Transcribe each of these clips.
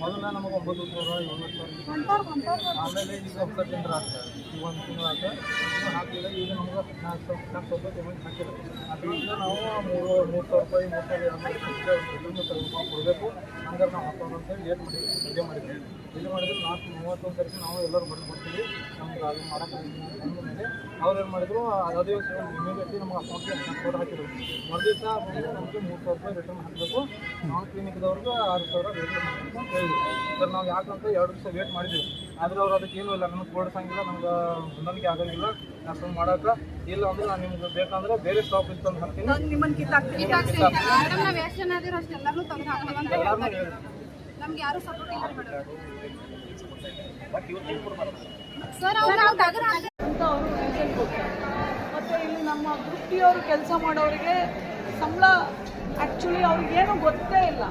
ಮೊದಲ ನಮಗೆ ಒಂಬತ್ತು ಸಾವಿರ ಏಳು ಆಮೇಲೆ ಈಗ ಟೆಂಡರ್ ಆಗ್ತದೆ ಈಗ ಒಂದು ತಿಂಗಳು ಅಂತ ಈಗ ನಮ್ಗೆ ನಾಲ್ಕು ಸಾವಿರ ನಾಲ್ಕು ಸಾವಿರ ರೂಪಾಯಿ ಪೇಮೆಂಟ್ ನಾವು ಮೂರು ಮೂರು ಸಾವಿರ ರೂಪಾಯಿ ಮೂರು ಸಾವಿರ ಎರಡು ಸಾವಿರ ರೂಪಾಯಿ ಕೊಡಬೇಕು ನಾವು ಹಾಕೋಣ ಅಂತೇಳಿ ಲೇಟ್ ಮಾಡಿ ಇದೇ ಮಾಡಿದ್ವಿ ಮಾಡಿದ್ರು ಮಾಡಿದ್ರೆ ನಾಲ್ಕು ಮೂವತ್ತೊಂದು ತಾರೀಕು ನಾವು ಎಲ್ಲರೂ ಬಂದ್ಬಿಡ್ತೀವಿ ನಮ್ಗೆ ಅದು ಮಾಡೋಕ್ಕೆ ಅವ್ರು ಏನು ಮಾಡಿದ್ರು ಅದೇ ಇಮಿಡಿಯೇಟ್ಲಿ ನಮ್ಗೆ ಅಕೌಂಟ್ಗೆ ಕೋಡ್ ಹಾಕಿದ್ರು. ಮರುದಿವಸ ನಮಗೆ ಮೂರು ಸಾವಿರ ರೂಪಾಯಿ ರಿಟರ್ನ್ ಹಾಕಬೇಕು. ನಾನ್ ಕ್ಲಿನಿಕ್ದವ್ರಿಗೆ ಆರು ಸಾವಿರ ರಿಟರ್ನ್ ಹಾಕಬೇಕು ಅಂತ ಹೇಳಿದ್ರು. ಸರ್ ನಾವು ಯಾಕಂತ ಎರಡು ದಿವಸ ವೇಟ್ ಮಾಡಿದ್ವಿ. ಆದರೆ ಅವ್ರು ಅದಕ್ಕೆ ಏನೂ ಇಲ್ಲ ನಮಗೆ ಕೊಡ್ಸಂಗಿಲ್ಲ ನಮ್ಗೆ ಹೊಂದಾಣಿಕೆ ಆಗಂಗಿಲ್ಲ ಫೋನ್ ಮಾಡೋಕೆ. ಇಲ್ಲ ಅಂದ್ರೆ ನಾನು ನಿಮ್ಗೆ ಬೇಕಂದ್ರೆ ಬೇರೆ ಸ್ಟಾಪ್ ಇತ್ತು ಅಂತ ಹಾಕ್ತೀನಿ. ನಾವ್ ನಮ್ಗೆ ಯಾರು ಸಪೋರ್ಟ್ ಇಲ್ಲ ಮೇಡಮ್. ಸರ್ ಅವ್ರು ನಾವು ತೆಗ್ದು ಹಾಕಿ ಅಂತ ಅವರು ರೀಸನ್ ಕೊಡ್ತಾರೆ ಮತ್ತು ವೃತ್ತಿಯವರು ಕೆಲಸ ಮಾಡೋರಿಗೆ ಸಂಬಳ ಆ್ಯಕ್ಚುಲಿ ಅವ್ರಿಗೇನು ಗೊತ್ತೇ ಇಲ್ಲ.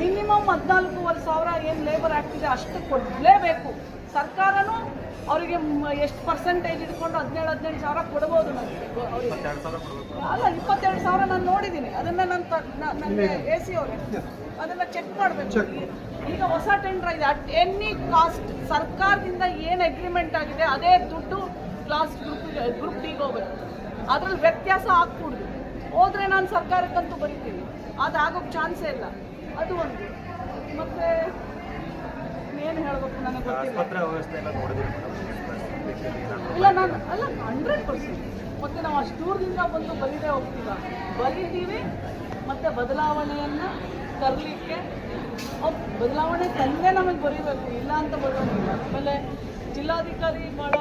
ಮಿನಿಮಮ್ ಹದಿನಾಲ್ಕೂವರೆ ಸಾವಿರ ಏನು ಲೇಬರ್ ಆಗ್ತಿದೆ ಇದೆ ಅಷ್ಟು ಕೊಡಲೇಬೇಕು. ಸರ್ಕಾರನೂ ಅವರಿಗೆ ಎಷ್ಟು ಪರ್ಸೆಂಟೇಜ್ ಇಟ್ಕೊಂಡು ಹದಿನೇಳು ಹದಿನೆಂಟು ಸಾವಿರ ಕೊಡ್ಬೋದು ನನಗೆ ಅವರಿಗೆ ಅಲ್ಲ ಇಪ್ಪತ್ತೆರಡು ಸಾವಿರ ನಾನು ನೋಡಿದ್ದೀನಿ ಅದನ್ನು ನನ್ನ ನನಗೆ ಎ ಸಿ ಅವ್ರಿಗೆ ಅದನ್ನು ಚೆಕ್ ಮಾಡಬೇಕು. ಈಗ ಹೊಸ ಟೆಂಡರ್ ಇದೆ. ಅಟ್ ಎನಿ ಕಾಸ್ಟ್ ಸರ್ಕಾರದಿಂದ ಏನು ಅಗ್ರಿಮೆಂಟ್ ಆಗಿದೆ ಅದೇ ದುಡ್ಡು ಕ್ಲಾಸ್ ಗ್ರೂಪ್ ಡಿಗೆ ಹೋಗ್ಬೇಕು ಅದ್ರಲ್ಲಿ ವ್ಯತ್ಯಾಸ ಆಗ್ಕೂಡ್ದು ಹೋದ್ರೆ ನಾನು ಸರ್ಕಾರಕ್ಕಂತೂ ಬರಿತೀನಿ. ಅದು ಆಗೋಕ್ಕೆ ಚಾನ್ಸೇ ಇಲ್ಲ. ಅದು ಒಂದು. ಮತ್ತೆ ಏನು ಹೇಳಬೇಕು ನನಗೆ ಗೊತ್ತಿಲ್ಲ. ಇಲ್ಲ ನಾನು ಅಲ್ಲ ಹಂಡ್ರೆಡ್ ಪರ್ಸೆಂಟ್ ಮತ್ತೆ ನಾವು ಅಷ್ಟು ದೂರದಿಂದ ಬಂದು ಬಲಿದೇ ಹೋಗ್ತೀವ. ಬರೀತೀವಿ ಮತ್ತೆ ಬದಲಾವಣೆಯನ್ನು ತರಲಿಕ್ಕೆ ಬದಲಾವಣೆ ತಂದೇ ನಮಗೆ ಬರೀಬೇಕು. ಇಲ್ಲ ಅಂತ ಬರೋದಿಲ್ಲ. ಆಮೇಲೆ ಜಿಲ್ಲಾಧಿಕಾರಿ ಭಾಳ